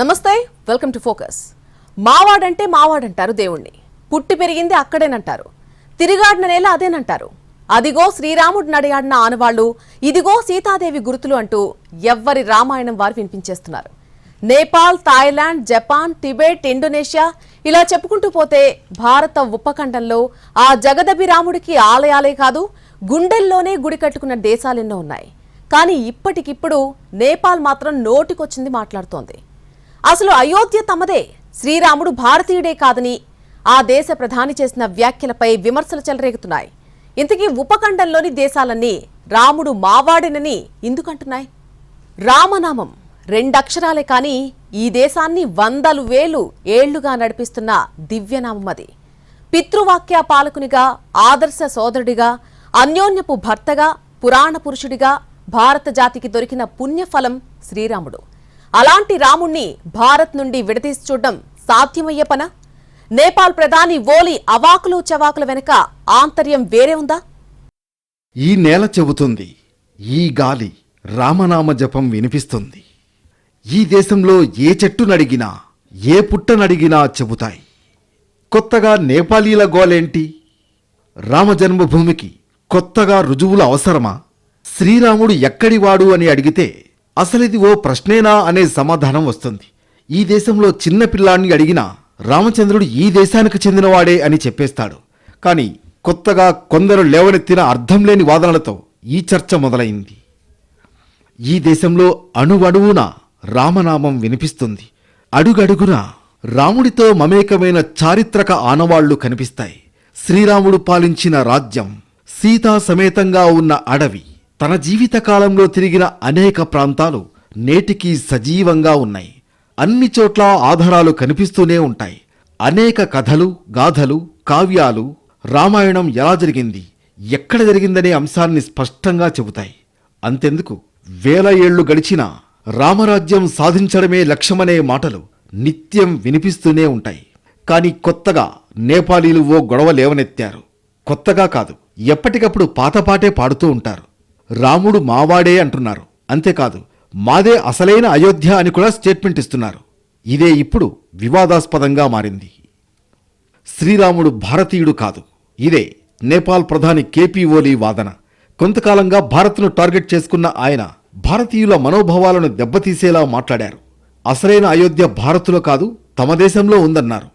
నమస్తే welcome to focus. మావాడంటే మావాడంటారు దేవుణ్ణి. పుట్టి పెరిగింది అక్కడేనంటారు. తిరిగాడిన నేల అదేనంటారు. అదిగో శ్రీరాముడు నడియాడిన ఆనవాళ్ళు ఇదిగో సీతాదేవి గుర్తులు అంటూ ఎవ్వరి రామాయణం వారు వినిపించేస్తున్నారు. Nepal Thailand Japan Tibet Indonesia ఇలా చెప్పుకుంటూ పోతే భారత ఉపఖండంలో ఆ జగదభిరాముడికి ఆలయాలే కాదు గుండెల్లోనే గుడి కట్టుకున్న దేశాలెన్నో ఉన్నాయి. కానీ ఇప్పటికిప్పుడు నేపాల్ మాత్రం నోటికొచ్చింది మాట్లాడుతోంది. అసలు అయోధ్య తమదే శ్రీరాముడు భారతీయుడే కాదని ఆ దేశ ప్రధాని చేసిన వ్యాఖ్యలపై విమర్శలు చెలరేగుతున్నాయి. ఇంతకీ ఉపఖండంలోని దేశాలన్నీ రాముడు మావాడినని ఎందుకంటున్నాయి? రామనామం రెండక్షరాలే కాని ఈ దేశాన్ని వందలు వేలు ఏళ్ళుగా నడిపిస్తున్న దివ్యనామం అది. పితృవాక్య పాలకునిగా ఆదర్శ సోదరుడిగా అన్యోన్యపు భర్తగా పురాణ పురుషుడిగా భారత జాతికి దొరికిన పుణ్యఫలం శ్రీరాముడు. అలాంటి రాముణ్ణి భారత్ నుండి విడదీసి చూడడం సాధ్యమయ్యే పనా? నేపాల్ ప్రధాని ఓలి అవాకులు చవాకుల వెనుక ఆంతర్యం వేరే ఉందా? ఈ నేల చెబుతుంది ఈ గాలి రామనామ జపం వినిపిస్తుంది. ఈ దేశంలో ఏ చెట్టు నడిగినా ఏ పుట్ట నడిగినా చెబుతాయి. కొత్తగా నేపాలీల గోలేంటి? రామ జన్మభూమికి కొత్తగా రుజువులు అవసరమా? శ్రీరాముడు ఎక్కడివాడు అని అడిగితే అసలిది ఓ ప్రశ్నేనా అనే సమాధానం వస్తుంది. ఈ దేశంలో చిన్న పిల్లాన్ని అడిగినా రామచంద్రుడు ఈ దేశానికి చెందినవాడే అని చెప్పేస్తాడు. కానీ కొత్తగా కొందరు లేవనెత్తిన అర్థం లేని వాదనలతో ఈ చర్చ మొదలైంది. ఈ దేశంలో అణువణువున రామనామం వినిపిస్తుంది. అడుగడుగున రాముడితో మమేకమైన చారిత్రక ఆనవాళ్ళు కనిపిస్తాయి. శ్రీరాముడు పాలించిన రాజ్యం సీతా సమేతంగా ఉన్న అడవి. తన జీవితకాలంలో తిరిగిన అనేక ప్రాంతాలు నేటికీ సజీవంగా ఉన్నాయి. అన్ని చోట్ల ఆధారాలు కనిపిస్తూనే ఉంటాయి. అనేక కథలు గాథలు కావ్యాలు రామాయణం ఎలా జరిగింది ఎక్కడ జరిగిందనే అంశాన్ని స్పష్టంగా చెబుతాయి. అంతెందుకు? వేల ఏళ్ళు గడిచినా రామరాజ్యం సాధించడమే లక్ష్యమనే మాటలు నిత్యం వినిపిస్తూనే ఉంటాయి. కానీ కొత్తగా నేపాలీలు ఓ గొడవ లేవనెత్తారు. కొత్తగా కాదు ఎప్పటికప్పుడు పాతపాటే పాడుతూ ఉంటారు. రాముడు మావాడే అంటున్నారు. అంతేకాదు మాదే అసలైన అయోధ్య అని కూడా స్టేట్మెంట్ ఇస్తున్నారు. ఇదే ఇప్పుడు వివాదాస్పదంగా మారింది. శ్రీరాముడు భారతీయుడు కాదు. ఇదే నేపాల్ ప్రధాని కేపీ ఓలీ వాదన. కొంతకాలంగా భారత్ను టార్గెట్ చేసుకున్న ఆయన భారతీయుల మనోభావాలను దెబ్బతీసేలా మాట్లాడారు. అసలైన అయోధ్య భారత్లో కాదు తమ దేశంలో ఉందన్నారు.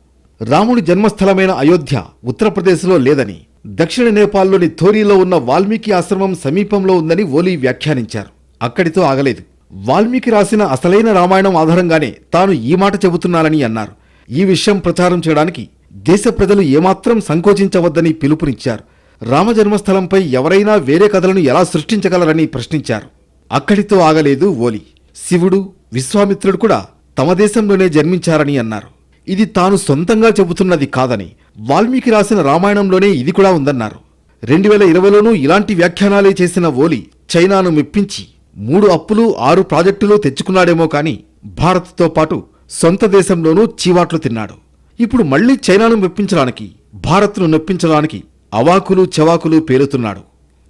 రాముడి జన్మస్థలమైన అయోధ్య ఉత్తరప్రదేశ్లో లేదని దక్షిణ నేపాల్లోని థోరీలో ఉన్న వాల్మీకి ఆశ్రమం సమీపంలో ఉందని ఓలీ వ్యాఖ్యానించారు. అక్కడితో ఆగలేదు. వాల్మీకి రాసిన అసలైన రామాయణం ఆధారంగానే తాను ఈ మాట చెబుతున్నానని అన్నారు. ఈ విషయం ప్రచారం చేయడానికి దేశ ప్రజలు ఏమాత్రం సంకోచించవద్దని పిలుపునిచ్చారు. రామజన్మస్థలంపై ఎవరైనా వేరే కథలను ఎలా సృష్టించగలరని ప్రశ్నించారు. అక్కడితో ఆగలేదు ఓలి. శివుడు విశ్వామిత్రుడు కూడా తమ దేశంలోనే జన్మించారని అన్నారు. ఇది తాను సొంతంగా చెబుతున్నది కాదని వాల్మీకి రాసిన రామాయణంలోనే ఇది కూడా ఉందన్నారు. రెండు వేల ఇరవైలోనూ ఇలాంటి వ్యాఖ్యానాలే చేసిన ఓలి చైనాను మెప్పించి మూడు అప్పులు ఆరు ప్రాజెక్టులు తెచ్చుకున్నాడేమో కాని భారత్తో పాటు సొంత దేశంలోనూ చీవాట్లు తిన్నాడు. ఇప్పుడు మళ్ళీ చైనాను మెప్పించడానికి భారత్ను నొప్పించడానికి అవాకులు చవాకులు పేలుతున్నాడు.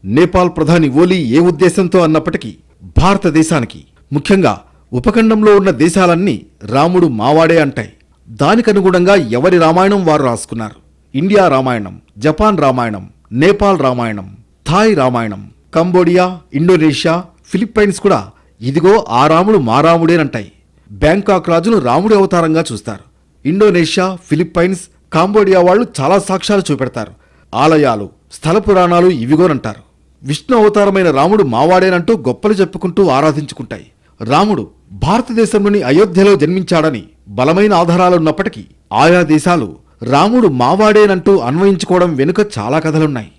నేపాల్ ప్రధాని ఓలీ ఏ ఉద్దేశంతో అన్నప్పటికీ భారతదేశానికి ముఖ్యంగా ఉపఖండంలో ఉన్న దేశాలన్నీ రాముడు మావాడే అంటాయి. దానికనుగుణంగా ఎవరి రామాయణం వారు రాసుకున్నారు? India Ramayanam Japan Ramayanam Nepal Ramayanam Thai Ramayanam Cambodia Indonesia Philippines కూడా ఇదిగో ఆ రాముడు మా రాముడేనంటాయి. బ్యాంకాక్ రాజును రాముడి అవతారంగా చూస్తారు. ఇండోనేషియా ఫిలిప్పైన్స్ కాంబోడియా వాళ్ళు చాలా సాక్ష్యాలు చూపెడతారు. ఆలయాలు స్థల పురాణాలు ఇవిగోనంటారు. విష్ణు అవతారమైన రాముడు మావాడేనంటూ గొప్పలు చెప్పుకుంటూ ఆరాధించుకుంటాయి. రాముడు భారతదేశంలోని అయోధ్యలో జన్మించాడని బలమైన ఆధారాలున్నప్పటికీ ఆయా దేశాలు రాముడు మావాడేనంటూ అన్వయించుకోవడం వెనుక చాలా కథలున్నాయి.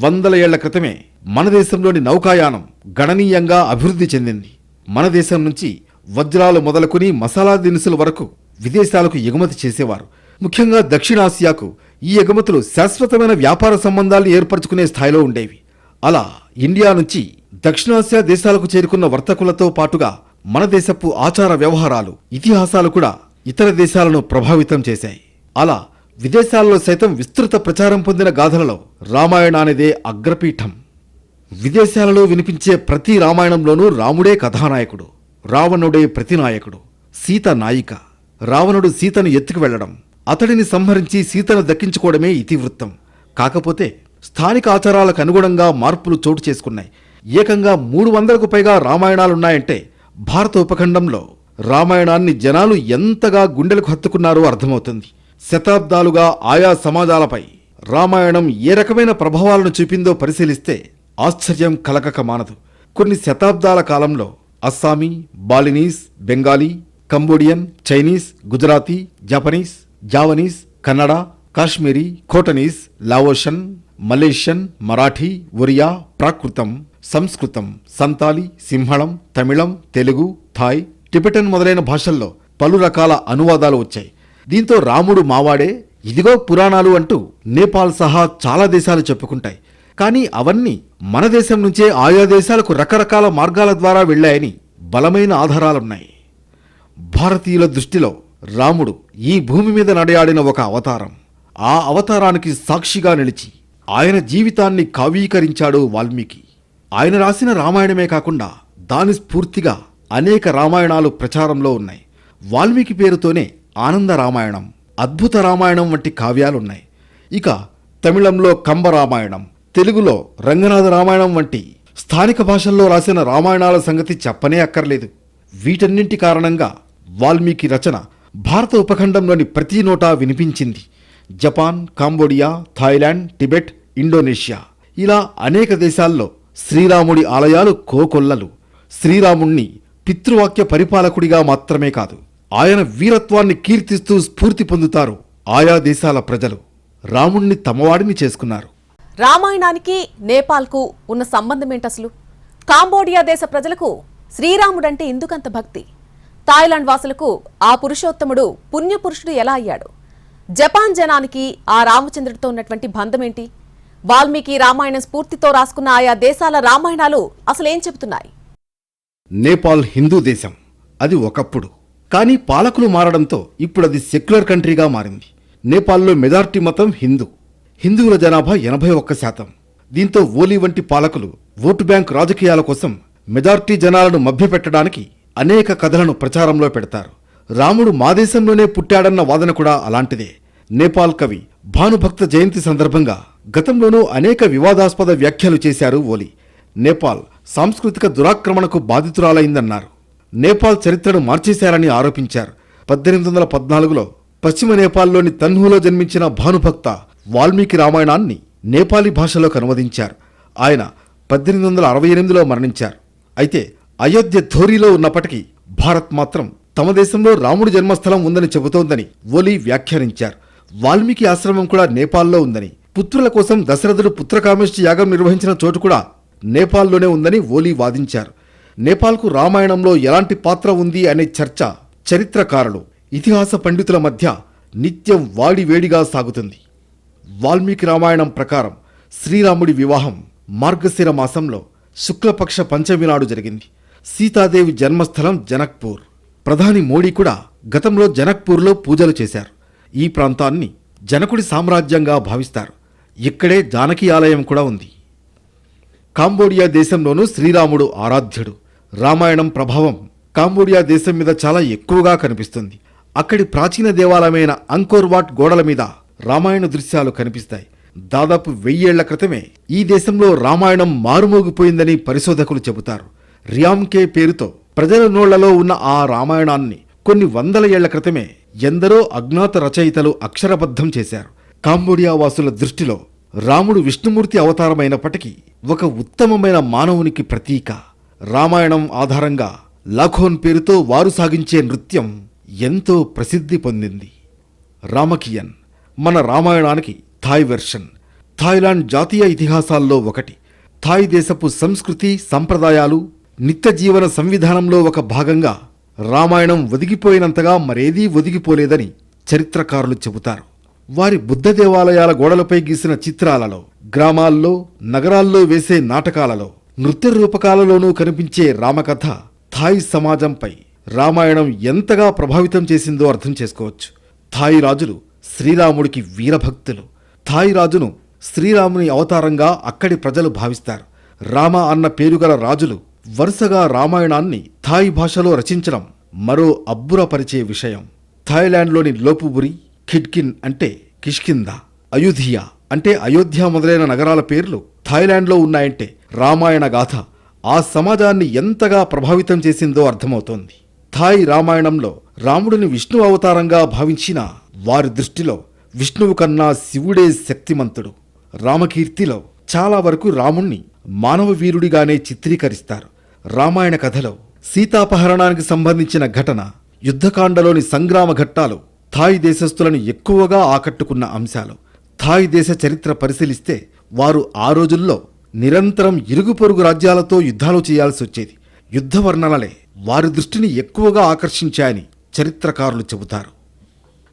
వందల ఏళ్ళ క్రితమే మన దేశంలోని నౌకాయానం గణనీయంగా అభివృద్ధి చెందింది. మన దేశం నుంచి వజ్రాలు మొదలుకుని మసాలా దినుసుల వరకు విదేశాలకు ఎగుమతి చేసేవారు. ముఖ్యంగా దక్షిణాసియాకు ఈ ఎగుమతులు శాశ్వతమైన వ్యాపార సంబంధాలు ఏర్పరచుకునే స్థాయిలో ఉండేవి. అలా ఇండియా నుంచి దక్షిణాసియా దేశాలకు చేరుకున్న వర్తకులతో పాటుగా మన దేశపు ఆచార వ్యవహారాలు ఇతిహాసాలు కూడా ఇతర దేశాలను ప్రభావితం చేశాయి. అలా విదేశాల్లో సైతం విస్తృత ప్రచారం పొందిన గాథలలో రామాయణ అనేదే అగ్రపీఠం. విదేశాలలో వినిపించే ప్రతి రామాయణంలోనూ రాముడే కథానాయకుడు రావణుడే ప్రతినాయకుడు సీత నాయిక. రావణుడు సీతను ఎత్తుకు వెళ్ళడం అతడిని సంహరించి సీతను దక్కించుకోవడమే ఇతివృత్తం. కాకపోతే స్థానిక ఆచారాలకు అనుగుణంగా మార్పులు చోటు చేసుకున్నాయి. ఏకంగా మూడు వందలకు పైగా రామాయణాలున్నాయంటే భారత ఉపఖండంలో రామాయణాన్ని జనాలు ఎంతగా గుండెలకు హత్తుకున్నారో అర్థమవుతుంది. శతాబ్దాలుగా ఆయా సమాజాలపై రామాయణం ఏ రకమైన ప్రభావాలను చూపిందో పరిశీలిస్తే ఆశ్చర్యం కలగక మానదు. కొన్ని శతాబ్దాల కాలంలో Assamese Balinese Bengali Cambodian Chinese Gujarati Japanese Javanese Kannada Kashmiri Khotanese Laotian Malaysian Marathi Oriya Prakritam Samskritam Santali Sinhalam Tamilam Telugu Thai Tibetan మొదలైన భాషల్లో పలు రకాల అనువాదాలు వచ్చాయి. దీంతో రాముడు మావాడే ఇదిగో పురాణాలు అంటూ నేపాల్ సహా చాలా దేశాలు చెప్పుకుంటాయి. కానీ అవన్నీ మన దేశం నుంచే ఆయా దేశాలకు రకరకాల మార్గాల ద్వారా వెళ్ళాయని బలమైన ఆధారాలున్నాయి. భారతీయుల దృష్టిలో రాముడు ఈ భూమి మీద నడయాడిన ఒక అవతారం. ఆ అవతారానికి సాక్షిగా నిలిచి ఆయన జీవితాన్ని కావీకరించాడు వాల్మీకి. ఆయన రాసిన రామాయణమే కాకుండా దాని స్ఫూర్తిగా అనేక రామాయణాలు ప్రచారంలో ఉన్నాయి. వాల్మీకి పేరుతోనే ఆనంద రామాయణం అద్భుత రామాయణం వంటి కావ్యాలున్నాయి. ఇక తమిళంలో కంబ రామాయణం తెలుగులో రంగనాథ రామాయణం వంటి స్థానిక భాషల్లో రాసిన రామాయణాల సంగతి చెప్పనే అక్కర్లేదు. వీటన్నింటి కారణంగా వాల్మీకి రచన భారత ఉపఖండంలోని ప్రతి నోటా వినిపించింది. Japan Cambodia Thailand Tibet Indonesia ఇలా అనేక దేశాల్లో శ్రీరాముడి ఆలయాలు కోకొల్లలు. శ్రీరాముణ్ణి పితృవాక్య పరిపాలకుడిగా మాత్రమే కాదు ఆయన వీరత్వాన్ని కీర్తిస్తూ స్ఫూర్తి పొందుతారు ఆయా దేశాల ప్రజలు. రాముణ్ణి తమవాడిని చేసుకున్నారు. రామాయణానికి నేపాల్కు ఉన్న సంబంధం ఏంటసలు కాంబోడియా దేశ ప్రజలకు శ్రీరాముడంటే ఎందుకంత భక్తి? థాయిలాండ్ వాసులకు ఆ పురుషోత్తముడు పుణ్యపురుషుడు ఎలా అయ్యాడు? జపాన్ జనానికి ఆ రామచంద్రుడితో ఉన్నటువంటి బంధం ఏంటి వాల్మీకి రామాయణం స్ఫూర్తితో రాసుకున్న ఆయా దేశాల రామాయణాలు అసలేం చెబుతున్నాయి? నేపాల్ హిందూ దేశం. అది ఒకప్పుడు. కానీ పాలకులు మారడంతో ఇప్పుడు అది సెక్యులర్ కంట్రీగా మారింది. నేపాల్లో మెజార్టీ మతం హిందూ. హిందువుల జనాభా ఎనభై ఒక్క శాతం. దీంతో ఓలీ వంటి పాలకులు ఓటు బ్యాంక్ రాజకీయాల కోసం మెజార్టీ జనాలను మభ్యపెట్టడానికి అనేక కథలను ప్రచారంలో పెడతారు. రాముడు మా దేశంలోనే పుట్టాడన్న వాదన కూడా అలాంటిదే. నేపాల్ కవి భానుభక్త జయంతి సందర్భంగా గతంలోనూ అనేక వివాదాస్పద వ్యాఖ్యలు చేశారు ఓలీ. నేపాల్ సాంస్కృతిక దురాక్రమణకు బాధితురాలైందన్నారు. నేపాల్ చరిత్రను మార్చేశారని ఆరోపించారు. పద్దెనిమిది వందల పద్నాలుగులో పశ్చిమ నేపాల్లోని తన్హులో జన్మించిన భానుభక్త వాల్మీకి రామాయణాన్ని నేపాలీ భాషలోకి అనువదించారు. ఆయన పద్దెనిమిది వందల అరవై ఎనిమిదిలో మరణించారు. అయితే అయోధ్య ధోరీలో ఉన్నప్పటికీ భారత్ మాత్రం తమ దేశంలో రాముడి జన్మస్థలం ఉందని చెబుతోందని ఓలీ వ్యాఖ్యానించారు. వాల్మీకి ఆశ్రమం కూడా నేపాల్లో ఉందని పుత్రుల కోసం దశరథుడు పుత్రకామేష్టి యాగం నిర్వహించిన చోటు కూడా నేపాల్లోనే ఉందని ఓలీ వాదించారు. నేపాల్కు రామాయణంలో ఎలాంటి పాత్ర ఉంది అనే చర్చ చరిత్రకారులు ఇతిహాస పండితుల మధ్య నిత్యం వాడివేడిగా సాగుతుంది. వాల్మీకి రామాయణం ప్రకారం శ్రీరాముడి వివాహం మార్గశిర మాసంలో శుక్లపక్ష పంచమి నాడు జరిగింది. సీతాదేవి జన్మస్థలం జనక్పూర్. ప్రధాని మోడీ కూడా గతంలో జనక్పూర్లో పూజలు చేశారు. ఈ ప్రాంతాన్ని జనకుడి సామ్రాజ్యంగా భావిస్తారు. ఇక్కడే జానకి ఆలయం కూడా ఉంది. కాంబోడియా దేశంలోనూ శ్రీరాముడు ఆరాధ్యుడు. రామాయణం ప్రభావం కాంబోడియా దేశం మీద చాలా ఎక్కువగా కనిపిస్తుంది. అక్కడి ప్రాచీన దేవాలయమైన అంకోర్వాట్ గోడల మీద రామాయణ దృశ్యాలు కనిపిస్తాయి. దాదాపు వెయ్యేళ్ళ క్రితమే ఈ దేశంలో రామాయణం మారుమోగిపోయిందని పరిశోధకులు చెబుతారు. రియామ్కే పేరుతో ప్రజల నోళ్ళలో ఉన్న ఆ రామాయణాన్ని కొన్ని వందల ఏళ్ళ క్రితమే ఎందరో అజ్ఞాత రచయితలు అక్షరబద్ధం చేశారు. కాంబోడియా వాసుల దృష్టిలో రాముడు విష్ణుమూర్తి అవతారమైనప్పటికీ ఒక ఉత్తమమైన మానవునికి ప్రతీక. రామాయణం ఆధారంగా లాఖోన్ పేరుతో వారు సాగించే నృత్యం ఎంతో ప్రసిద్ధి పొందింది. రామకియన్ మన రామాయణానికి థాయ్ వెర్షన్ థాయిలాండ్ జాతీయ ఇతిహాసాల్లో ఒకటి. థాయ్ దేశపు సంస్కృతి సంప్రదాయాలు నిత్య జీవన సంవిధానంలో ఒక భాగంగా రామాయణం ఒదిగిపోయినంతగా మరేదీ ఒదిగిపోలేదని చరిత్రకారులు చెబుతారు. వారి బుద్ధ దేవాలయాల గోడలపై గీసిన చిత్రాలలో గ్రామాల్లో నగరాల్లో వేసే నాటకాలలో నృత్య రూపకాలలోనూ కనిపించే రామకథ థాయ్ సమాజంపై రామాయణం ఎంతగా ప్రభావితం చేసిందో అర్థం చేసుకోవచ్చు. థాయ్ రాజులు శ్రీరాముడికి వీరభక్తులు. థాయ్ రాజును శ్రీరాముని అవతారంగా అక్కడి ప్రజలు భావిస్తారు. రామ అన్న పేరుగల రాజులు వరుసగా రామాయణాన్ని థాయ్ భాషలో రచించడం మరో అబ్బురపరిచే విషయం. థాయిలాండ్లోని లోపుబురి ఖిడ్కిన్ అంటే కిష్కింద అయోధ్య అంటే అయోధ్య మొదలైన నగరాల పేర్లు థాయిలాండ్లో ఉన్నాయంటే రామాయణ గాథ ఆ సమాజాన్ని ఎంతగా ప్రభావితం చేసిందో అర్థమవుతోంది. థాయ్ రామాయణంలో రాముడిని విష్ణు అవతారంగా భావించిన వారి దృష్టిలో విష్ణువు కన్నా శివుడే శక్తిమంతుడు. రామకీర్తిలో చాలా వరకు రాముణ్ణి మానవ వీరుడిగానే చిత్రీకరిస్తారు. రామాయణ కథలో సీతాపహరణానికి సంబంధించిన ఘటన యుద్ధకాండలోని సంగ్రామ ఘట్టాలు థాయ్ దేశస్థులను ఎక్కువగా ఆకట్టుకున్న అంశాలు. థాయ్ దేశ చరిత్ర పరిశీలిస్తే వారు ఆ రోజుల్లో నిరంతరం ఇరుగు పొరుగు రాజ్యాలతో యుద్ధాలు చేయాల్సి వచ్చేది. యుద్ధ వర్ణనలే వారి దృష్టిని ఎక్కువగా ఆకర్షించాయని చరిత్రకారులు చెబుతారు.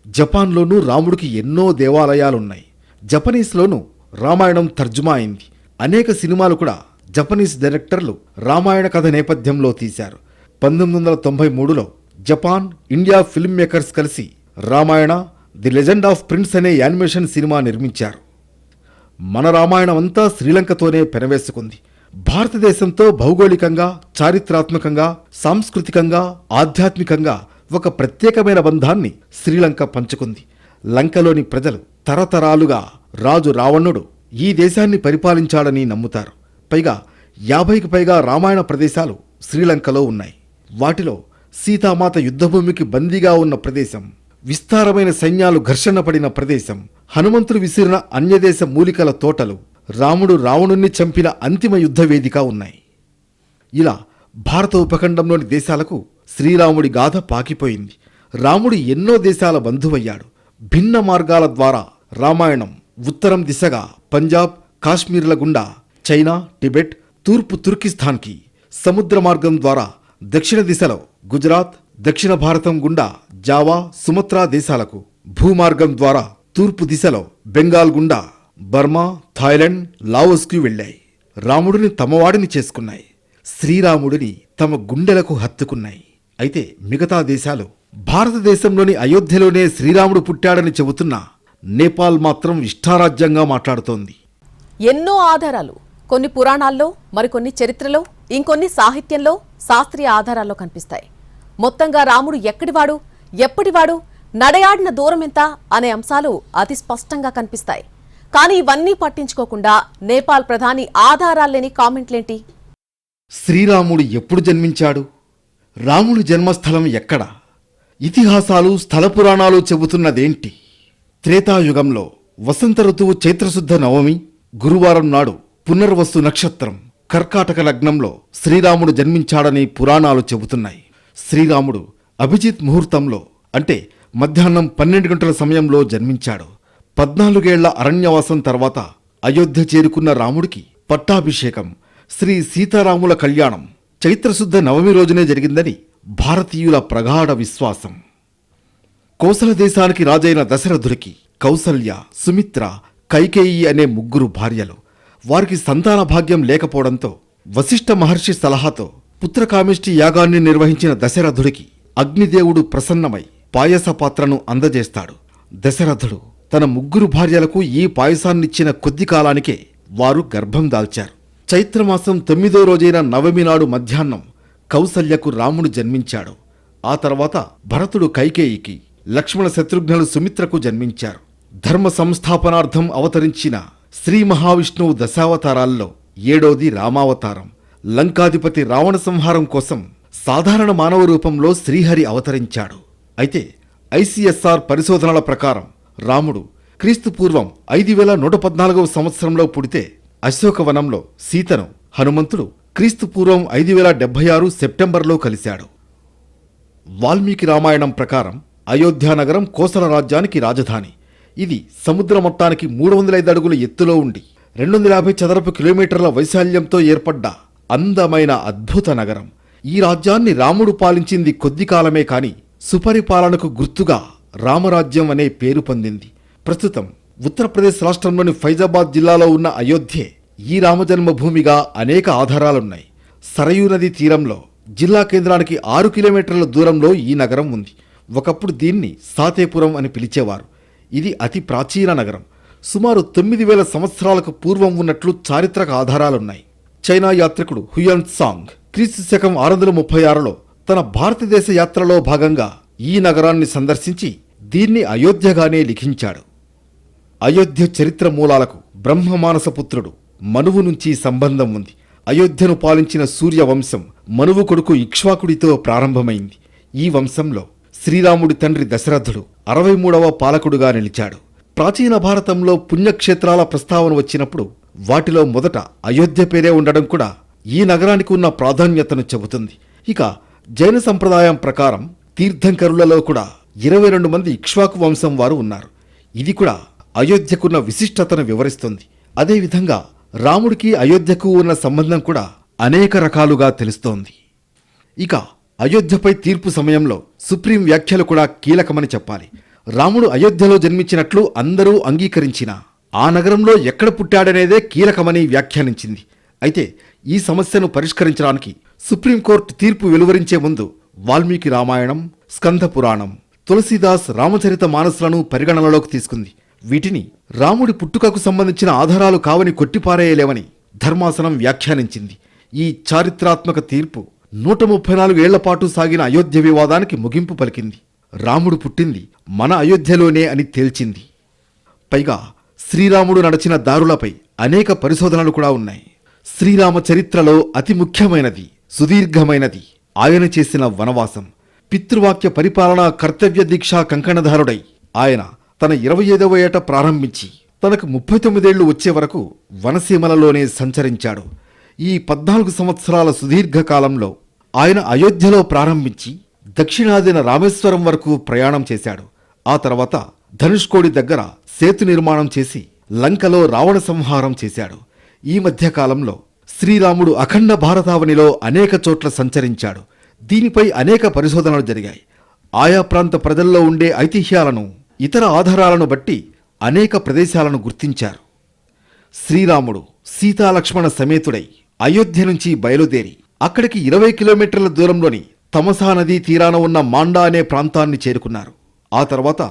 జపాన్లోనూ రాముడికి ఎన్నో దేవాలయాలున్నాయి. జపనీస్లోనూ రామాయణం తర్జుమా అయింది. అనేక సినిమాలు కూడా జపనీస్ డైరెక్టర్లు రామాయణ కథ నేపథ్యంలో తీశారు. పంతొమ్మిది వందల తొంభై మూడులో జపాన్ ఇండియా ఫిల్మ్ మేకర్స్ కలిసి Ramayana the legend of prince అనే యానిమేషన్ సినిమా నిర్మించారు. మన రామాయణం అంతా శ్రీలంకతోనే పెనవేసుకుంది. భారతదేశంతో భౌగోళికంగా చారిత్రాత్మకంగా సాంస్కృతికంగా ఆధ్యాత్మికంగా ఒక ప్రత్యేకమైన బంధాన్ని శ్రీలంక పంచుకుంది. లంకలోని ప్రజలు తరతరాలుగా రాజు రావణుడు ఈ దేశాన్ని పరిపాలించాడని నమ్ముతారు. పైగా యాభైకి పైగా రామాయణ ప్రదేశాలు శ్రీలంకలో ఉన్నాయి. వాటిలో సీతామాత యుద్ధభూమికి బందీగా ఉన్న ప్రదేశం విస్తారమైన సైన్యాలు ఘర్షణ పడిన ప్రదేశం హనుమంతుడు విసిరిన అన్యదేశ మూలికల తోటలు రాముడు రావణుణ్ణి చంపిన అంతిమ యుద్ధ వేదిక ఉన్నాయి. ఇలా భారత ఉపఖండంలోని దేశాలకు శ్రీరాముడి గాథ పాకిపోయింది. రాముడు ఎన్నో దేశాల బంధువయ్యాడు. భిన్న మార్గాల ద్వారా రామాయణం ఉత్తరం దిశగా పంజాబ్ కాశ్మీర్ల గుండా చైనా టిబెట్ తూర్పు తుర్కిస్తాన్కి సముద్ర మార్గం ద్వారా దక్షిణ దిశలో గుజరాత్ దక్షిణ భారతం గుండా జావా సుమత్రా దేశాలకు భూమార్గం ద్వారా తూర్పు దిశలో బెంగాల్ గుండా బర్మా థాయిలాండ్ లావోస్కి వెళ్ళాయి. రాముడిని తమవాడిని చేసుకున్నాయి. శ్రీరాముడిని తమ గుండెలకు హత్తుకున్నాయి. అయితే మిగతా దేశాలు భారతదేశంలోని అయోధ్యలోనే శ్రీరాముడు పుట్టాడని చెబుతున్న నేపాల్ మాత్రం ఇష్టారాజ్యంగా మాట్లాడుతోంది. ఎన్నో ఆధారాలు కొన్ని పురాణాల్లో మరికొన్ని చరిత్రలో ఇంకొన్ని సాహిత్యంలో శాస్త్రీయ ఆధారాల్లో కనిపిస్తాయి. మొత్తంగా రాముడు ఎక్కడివాడు? ఎప్పటివాడు నడయాడిన దూరం ఎంత అనే అంశాలు అతి స్పష్టంగా కనిపిస్తాయి. కానీ ఇవన్నీ పట్టించుకోకుండా నేపాల్ ప్రధాని ఆధారాల్లేని కామెంట్లేంటి? శ్రీరాముడు ఎప్పుడు జన్మించాడు? రాముడి జన్మస్థలం ఎక్కడ? ఇతిహాసాలు స్థల పురాణాలు చెబుతున్నదేంటి? త్రేతాయుగంలో వసంత ఋతువు చైత్రశుద్ధ నవమి గురువారం నాడు పునర్వస్తు నక్షత్రం కర్కాటక లగ్నంలో శ్రీరాముడు జన్మించాడని పురాణాలు చెబుతున్నాయి. శ్రీరాముడు అభిజిత్ ముహూర్తంలో అంటే మధ్యాహ్నం పన్నెండు గంటల సమయంలో జన్మించాడు. పద్నాలుగేళ్ళ అరణ్యవాసం తర్వాత అయోధ్య చేరుకున్న రాముడికి పట్టాభిషేకం శ్రీ సీతారాముల కళ్యాణం చైత్రశుద్ధ నవమి రోజునే జరిగిందని భారతీయుల ప్రగాఢ విశ్వాసం. కోసల దేశానికి రాజైన దశరథుడికి కౌసల్య సుమిత్ర కైకేయి అనే ముగ్గురు భార్యలు. వారికి సంతాన భాగ్యం లేకపోవడంతో వశిష్ఠ మహర్షి సలహాతో పుత్రకామిష్టి యాగాన్ని నిర్వహించిన దశరథుడికి అగ్నిదేవుడు ప్రసన్నమై పాయస పాత్రను అందజేస్తాడు. దశరథుడు తన ముగ్గురు భార్యలకు ఈ పాయసాన్నిచ్చిన కొద్ది కాలానికే వారు గర్భం దాల్చారు. చైత్రమాసం తొమ్మిదో రోజైన నవమి నాడు మధ్యాహ్నం కౌసల్యకు రాముడు జన్మించాడు. ఆ తర్వాత భరతుడు కైకేయికి లక్ష్మణ శత్రుఘ్నులు సుమిత్రకు జన్మించారు. ధర్మ సంస్థాపనార్థం అవతరించిన శ్రీ మహావిష్ణువు దశావతారాల్లో ఏడోది రామావతారం. లంకాధిపతి రావణ సంహారం కోసం సాధారణ మానవ రూపంలో శ్రీహరి అవతరించాడు. అయితే ఐసిఎస్ఆర్ పరిశోధనల ప్రకారం రాముడు క్రీస్తు పూర్వం ఐదు వేల నూట పద్నాలుగవ సంవత్సరంలో పుడితే అశోకవనంలో సీతను హనుమంతుడు క్రీస్తు పూర్వం ఐదు వేల డెబ్బై ఆరు సెప్టెంబర్లో కలిశాడు. వాల్మీకి రామాయణం ప్రకారం అయోధ్యానగరం కోసల రాజ్యానికి రాజధాని. ఇది సముద్ర మొత్తానికి మూడు వందల ఐదు అడుగుల ఎత్తులో ఉండి రెండు వందల యాభై చదరపు కిలోమీటర్ల వైశాల్యంతో ఏర్పడ్డ అందమైన అద్భుత నగరం. ఈ రాజ్యాన్ని రాముడు పాలించింది కొద్ది కాలమే కాని సుపరిపాలనకు గుర్తుగా రామరాజ్యం అనే పేరు పొందింది. ప్రస్తుతం ఉత్తరప్రదేశ్ రాష్ట్రంలోని ఫైజాబాద్ జిల్లాలో ఉన్న అయోధ్యే ఈ రామజన్మభూమిగా అనేక ఆధారాలున్నాయి. సరయూ నది తీరంలో జిల్లా కేంద్రానికి ఆరు కిలోమీటర్ల దూరంలో ఈ నగరం ఉంది. ఒకప్పుడు దీన్ని సాతేపురం అని పిలిచేవారు. ఇది అతి ప్రాచీన నగరం. సుమారు తొమ్మిది వేల సంవత్సరాలకు పూర్వం ఉన్నట్లు చారిత్రక ఆధారాలున్నాయి. చైనా యాత్రికుడు హుయన్ సాంగ్ క్రీస్తు శకం ఆరు వందల ముప్పై ఆరులో తన భారతదేశ యాత్రలో భాగంగా ఈ నగరాన్ని సందర్శించి దీన్ని అయోధ్యగానే లిఖించాడు. అయోధ్య చరిత్ర మూలాలకు బ్రహ్మమానసపుత్రుడు మనువు నుంచి సంబంధం ఉంది. అయోధ్యను పాలించిన సూర్యవంశం మనువు కొడుకు ఇక్ష్వాకుడితో ప్రారంభమైంది. ఈ వంశంలో శ్రీరాముడి తండ్రి దశరథుడు అరవై మూడవ పాలకుడుగా నిలిచాడు. ప్రాచీన భారతంలో పుణ్యక్షేత్రాల ప్రస్తావన వచ్చినప్పుడు వాటిలో మొదట అయోధ్య పేరే ఉండడం కూడా ఈ నగరానికి ఉన్న ప్రాధాన్యతను చెబుతుంది. ఇక జైన సంప్రదాయం ప్రకారం తీర్థంకరులలో కూడా ఇరవై రెండు మంది ఇక్ష్వాకు వంశం వారు ఉన్నారు. ఇది కూడా అయోధ్యకున్న విశిష్టతను వివరిస్తుంది. అదేవిధంగా రాముడికి అయోధ్యకు ఉన్న సంబంధం కూడా అనేక రకాలుగా తెలుస్తోంది. ఇక అయోధ్యపై తీర్పు సమయంలో సుప్రీం వ్యాఖ్యలు కూడా కీలకమని చెప్పాలి. రాముడు అయోధ్యలో జన్మించినట్లు అందరూ అంగీకరించిన ఆ నగరంలో ఎక్కడ పుట్టాడనేదే కీలకమని వ్యాఖ్యానించింది. అయితే ఈ సమస్యను పరిష్కరించడానికి సుప్రీంకోర్టు తీర్పు వెలువరించే ముందు వాల్మీకి రామాయణం స్కంద పురాణం తులసీదాస్ రామచరిత మానసులను పరిగణనలోకి తీసుకుంది. వీటిని రాముడి పుట్టుకకు సంబంధించిన ఆధారాలు కావని కొట్టిపారేయలేవని ధర్మాసనం వ్యాఖ్యానించింది. ఈ చారిత్రాత్మక తీర్పు నూట ముప్పై నాలుగు ఏళ్ళపాటు సాగిన అయోధ్య వివాదానికి ముగింపు పలికింది. రాముడు పుట్టింది మన అయోధ్యలోనే అని తేల్చింది. పైగా శ్రీరాముడు నడిచిన దారులపై అనేక పరిశోధనలు కూడా ఉన్నాయి. శ్రీరామ చరిత్రలో అతి ముఖ్యమైనది సుదీర్ఘమైనది ఆయన చేసిన వనవాసం. పితృవాక్య పరిపాలనా కర్తవ్య దీక్షా కంకణధారుడై ఆయన తన ఇరవై ఐదవ ఏట ప్రారంభించి తనకు ముప్పై తొమ్మిదేళ్ళు వచ్చే వరకు వనసీమలలోనే సంచరించాడు. ఈ పద్నాలుగు సంవత్సరాల సుదీర్ఘ కాలంలో ఆయన అయోధ్యలో ప్రారంభించి దక్షిణాదిన రామేశ్వరం వరకు ప్రయాణం చేశాడు. ఆ తర్వాత ధనుష్కోడి దగ్గర సేతు నిర్మాణం చేసి లంకలో రావణ సంహారం చేశాడు. ఈ మధ్యకాలంలో శ్రీరాముడు అఖండ భారతావనిలో అనేక చోట్ల సంచరించాడు. దీనిపై అనేక పరిశోధనలు జరిగాయి. ఆయా ప్రాంత ప్రజల్లో ఉండే ఐతిహ్యాలను ఇతర ఆధారాలను బట్టి అనేక ప్రదేశాలను గుర్తించారు. శ్రీరాముడు సీతాలక్ష్మణ సమేతుడై అయోధ్య నుంచి బయలుదేరి అక్కడికి ఇరవై కిలోమీటర్ల దూరంలోని తమసా నదీ తీరాన ఉన్న మాండా అనే ప్రాంతాన్ని చేరుకున్నారు. ఆ తర్వాత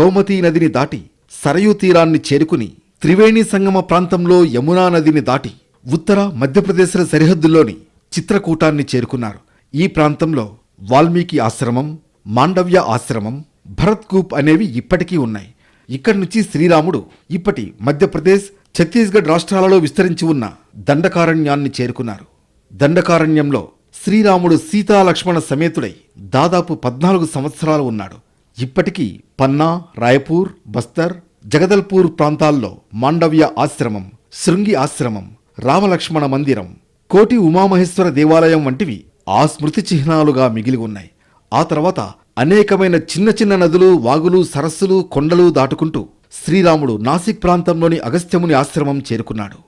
గోమతీ నదిని దాటి సరయూ తీరాన్ని చేరుకుని త్రివేణి సంగమ ప్రాంతంలో యమునా నదిని దాటి ఉత్తర మధ్యప్రదేశ్ల సరిహద్దుల్లోని చిత్రకూటాన్ని చేరుకున్నారు. ఈ ప్రాంతంలో వాల్మీకి ఆశ్రమం మాండవ్య ఆశ్రమం భరత్కూప్ అనేవి ఇప్పటికీ ఉన్నాయి. ఇక్కడి నుంచి శ్రీరాముడు ఇప్పటి మధ్యప్రదేశ్ ఛత్తీస్గఢ్ రాష్ట్రాలలో విస్తరించి ఉన్న దండకారణ్యాన్ని చేరుకున్నారు. దండకారణ్యంలో శ్రీరాముడు సీతాలక్ష్మణ సమేతుడై దాదాపు పద్నాలుగు సంవత్సరాలు ఉన్నాడు. ఇప్పటికీ పన్నా రాయపూర్ బస్తర్ జగదల్పూర్ ప్రాంతాల్లో మాండవ్య ఆశ్రమం శృంగి ఆశ్రమం రామలక్ష్మణ మందిరం కోటి ఉమామహేశ్వర దేవాలయం వంటివి ఆ స్మృతి చిహ్నాలుగా మిగిలి ఉన్నాయి. ఆ తర్వాత అనేకమైన చిన్న చిన్న నదులు వాగులు సరస్సులు కొండలు దాటుకుంటూ శ్రీరాముడు నాసిక్ ప్రాంతంలోని అగస్త్యముని ఆశ్రమం చేరుకున్నాడు.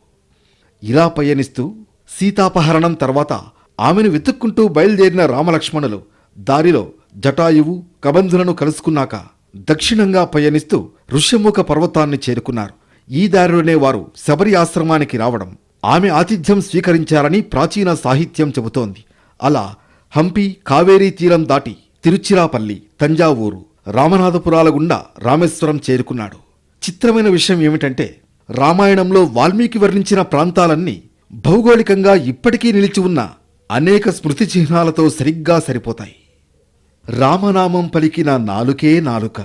ఇలా పయనిస్తూ సీతాపహరణం తర్వాత ఆమెను వెతుక్కుంటూ బయలుదేరిన రామలక్ష్మణులు దారిలో జటాయువు కబంధులను కలుసుకున్నాక దక్షిణంగా పయనిస్తూ ఋష్యముఖ పర్వతాన్ని చేరుకున్నారు. ఈ దారిలోనే వారు శబరి ఆశ్రమానికి రావడం ఆమె ఆతిథ్యం స్వీకరించారని ప్రాచీన సాహిత్యం చెబుతోంది. అలా హంపి కావేరీ తీరం దాటి తిరుచిరాపల్లి తంజావూరు రామనాథపురాల గుండా రామేశ్వరం చేరుకున్నాడు. చిత్రమైన విషయం ఏమిటంటే రామాయణంలో వాల్మీకి వర్ణించిన ప్రాంతాలన్నీ భౌగోళికంగా ఇప్పటికీ నిలిచి ఉన్న అనేక స్మృతి చిహ్నాలతో సరిగ్గా సరిపోతాయి. రామనామం పలికిన నాలుకే నాలుక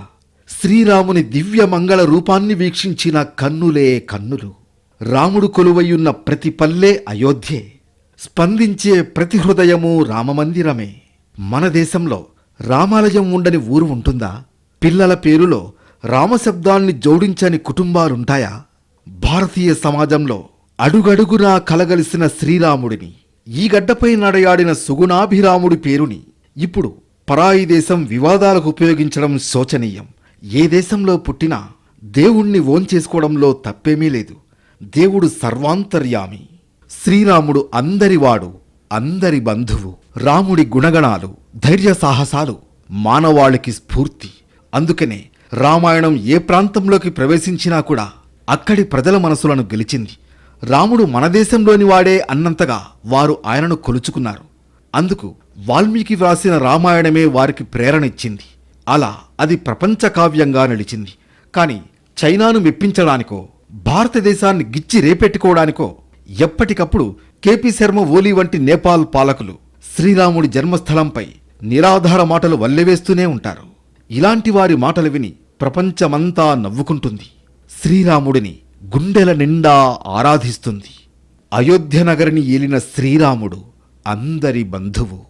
శ్రీరాముని దివ్య మంగళ రూపాన్ని వీక్షించిన కన్నులే కన్నులు. రాముడు కొలువయ్యున్న ప్రతి పల్లె అయోధ్యే స్పందించే ప్రతి హృదయము రామమందిరమే. మన దేశంలో రామాలయం ఉండని ఊరు ఉంటుందా? పిల్లల పేరులో రామశబ్దాన్ని జోడించని కుటుంబాలుంటాయా? భారతీయ సమాజంలో అడుగడుగునా కలగలిసిన శ్రీరాముడిని ఈ గడ్డపై నడయాడిన సుగుణాభిరాముడి పేరుని ఇప్పుడు పరాయి దేశం వివాదాలకు ఉపయోగించడం శోచనీయం. ఏ దేశంలో పుట్టినా దేవుణ్ణి ఓంచేసుకోవడంలో తప్పేమీ లేదు. దేవుడు సర్వాంతర్యామి. శ్రీరాముడు అందరివాడు అందరి బంధువు రాముడి గుణగణాలు ధైర్య సాహసాలు మానవాళికి స్ఫూర్తి. అందుకనే రామాయణం ఏ ప్రాంతంలోకి ప్రవేశించినా కూడా అక్కడి ప్రజల మనసులను గెలిచింది. రాముడు మన దేశంలోని వాడే అన్నంతగా వారు ఆయనను కొలుచుకున్నారు. అందుకు వాల్మీకి వ్రాసిన రామాయణమే వారికి ప్రేరణ ఇచ్చింది. అలా అది ప్రపంచ కావ్యంగా నిలిచింది. కానీ చైనాను మెప్పించడానికో భారతదేశాన్ని గిచ్చి రేపెట్టుకోవడానికో ఎప్పటికప్పుడు కేపీ శర్మ ఓలీ వంటి నేపాల్ పాలకులు శ్రీరాముడి జన్మస్థలంపై నిరాధార మాటలు వల్లెవేస్తూనే ఉంటారు. ఇలాంటి వారి మాటలు విని ప్రపంచమంతా నవ్వుకుంటుంది. శ్రీరాముడిని గుండెల నిండా ఆరాధిస్తుంది. అయోధ్య నగరిని ఏలిన శ్రీరాముడు అందరి బంధువు.